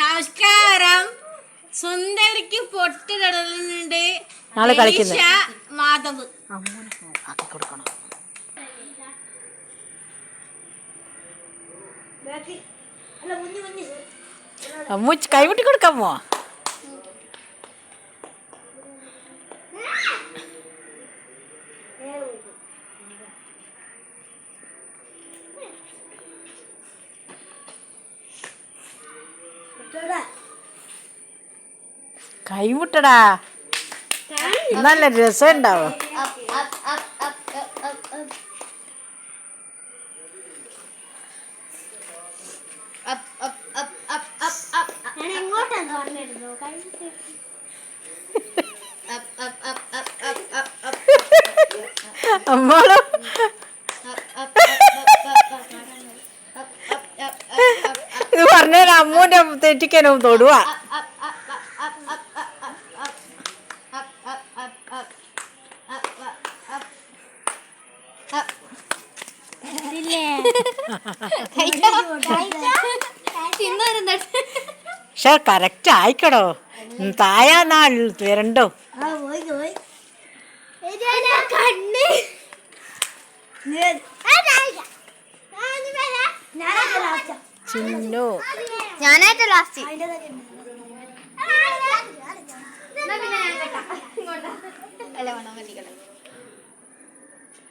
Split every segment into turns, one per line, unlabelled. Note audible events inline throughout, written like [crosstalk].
നമസ്കാരം. സുന്ദരിക്ക് പൊട്ടിടലുണ്ട്
നാളെ കളിക്കുന്നു.
മാധവ്.
ആക്കി കൊടുക്കണം അമ്മു. കൈവിട്ടി കൊടുക്കാമോ കൈവിട്ടടാ നല്ല രസം ഉണ്ടാവും അമ്മോളും ഇത് പറഞ്ഞാൽ അമ്മൂന്റെ തെറ്റിക്കാനും തൊടുക പക്ഷെ കറക്റ്റ് ആയിക്കടോ. തായാ നാൾ വരണ്ടോ.
കണ്ണ്.
ചിന്നു?
ഞാനായിട്ട് ലാസ്റ്റ്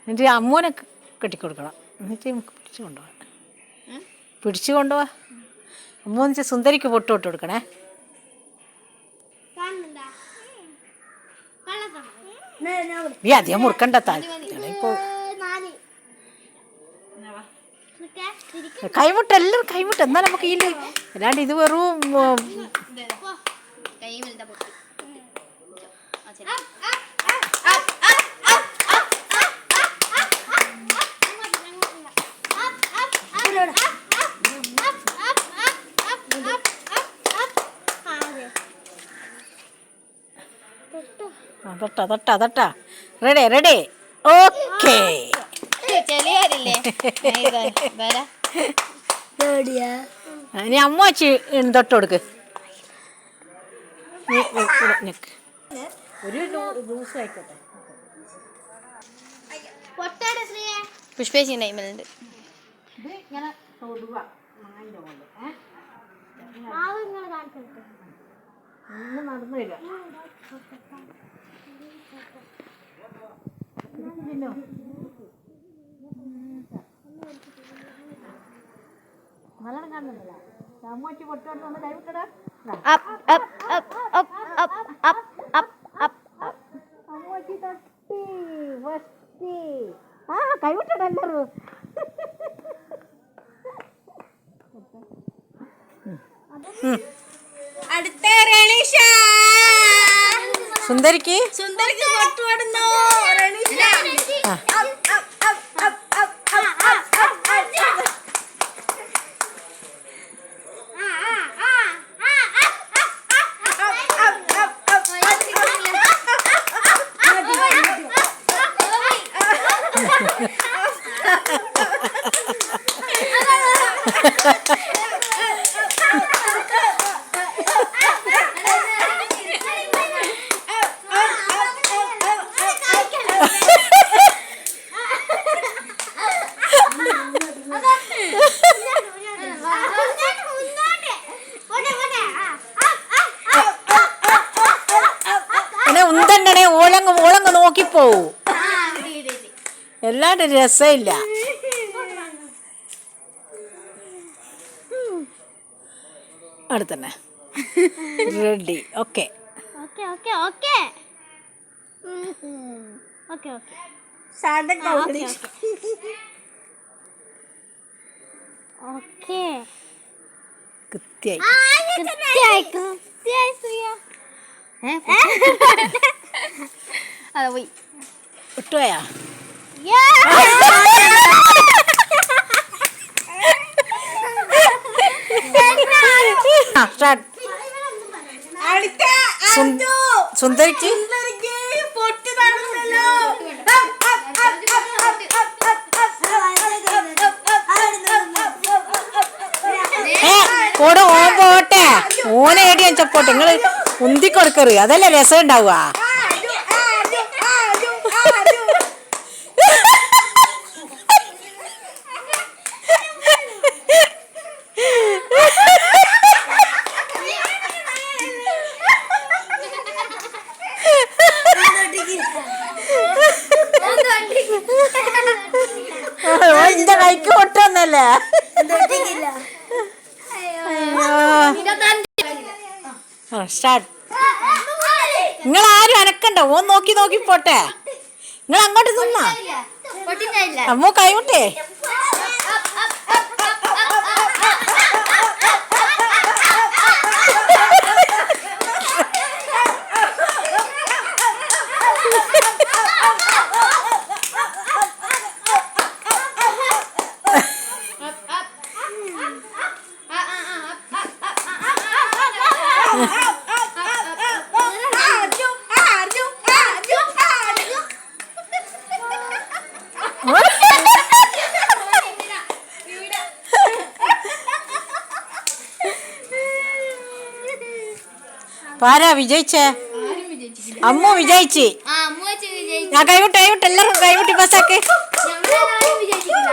എന്നിട്ട് അമ്മൂനെ കെട്ടിക്കൊടുക്കണം. എന്നിട്ട് നമുക്ക് പിടിച്ചു കൊണ്ടുപോവാ പിടിച്ചു കൊണ്ടുപോവാ അമ്മു എന്ന് വെച്ചാൽ സുന്ദരിക്ക് പൊട്ട് പൊട്ട് കൊടുക്കണേ. നീ അധികം മുറുക്കണ്ട താല്പോ കൈമുട്ട എല്ലാം കൈമുട്ട്. എന്നാ നമുക്ക് ഈ അല്ലാണ്ട് ഇത് വെറും അതട്ടാ അതട്ടാ അതട്ടാ റെഡി റെഡി ഓക്കേ ഇനി അമ്മ വെച്ച് തൊട്ട് കൊടുക്ക്.
പുഷ്പേശി ടൈമിലുണ്ട്
നടന്നില്ല ഇങ്ങനെ നല്ലോണം കാണുന്നില്ല. അമ്മച്ചി പൊട്ടോട്ട് ഒന്ന് കൈവിട്ടടാ അമ്മച്ചി തട്ടി വസ്തി ആ കൈവിട്ടടാ
അടുത്ത റണീഷ.
സുന്ദരിക്ക്?
സുന്ദരിക്ക് പൊട്ടുപാടുന്നു. റണീഷ
ആ. പിന്നെ ഉന്തണ്ടണേ ഓളങ്ങ് ഓളങ്ങ് നോക്കിപ്പോവും. എല്ലാണ്ട് രസമില്ല. അടുത്തന്നെ. Ready okay
okay okay okay okay okay okay
കൃത്യായി.
കൃത്യായി കൃത്യായി സുയ
അതെ പോയി.
വിട്ടുപോയാ? [laughs] സുന്ദരിക്ക്
പോടെ ഓൻ പോട്ടെ. ഓനെ ഏടി ഞാൻ ചപ്പോട്ടെ നിങ്ങൾ ഉന്തി കൊടുക്കറ് അതല്ലേ രസം ഉണ്ടാവുക
ആരു, ആരു, ആരു, ആരു.
ഓൻ ഇന്റെ കൈക്ക് പൊട്ടൊന്നല്ലേ സ്റ്റാർട്ട് നിങ്ങൾ ആരും അനക്കണ്ട. ഓൻ നോക്കി നോക്കി പോട്ടെ. നിങ്ങൾ അങ്ങോട്ട് നിന്നാ. അമ്മോ കൈവിട്ടേ [laughs] [laughs]
ആരു, ആരു, ആരു, ആരു.
പാരാ വിജയിച്ചേ? അമ്മു വിജയിച്ച്. ഞാൻ കൈവിട്ട് കൈവിട്ട് എല്ലാവർക്കും കൈവിട്ടി
വിജയിച്ചിട്ടില്ല.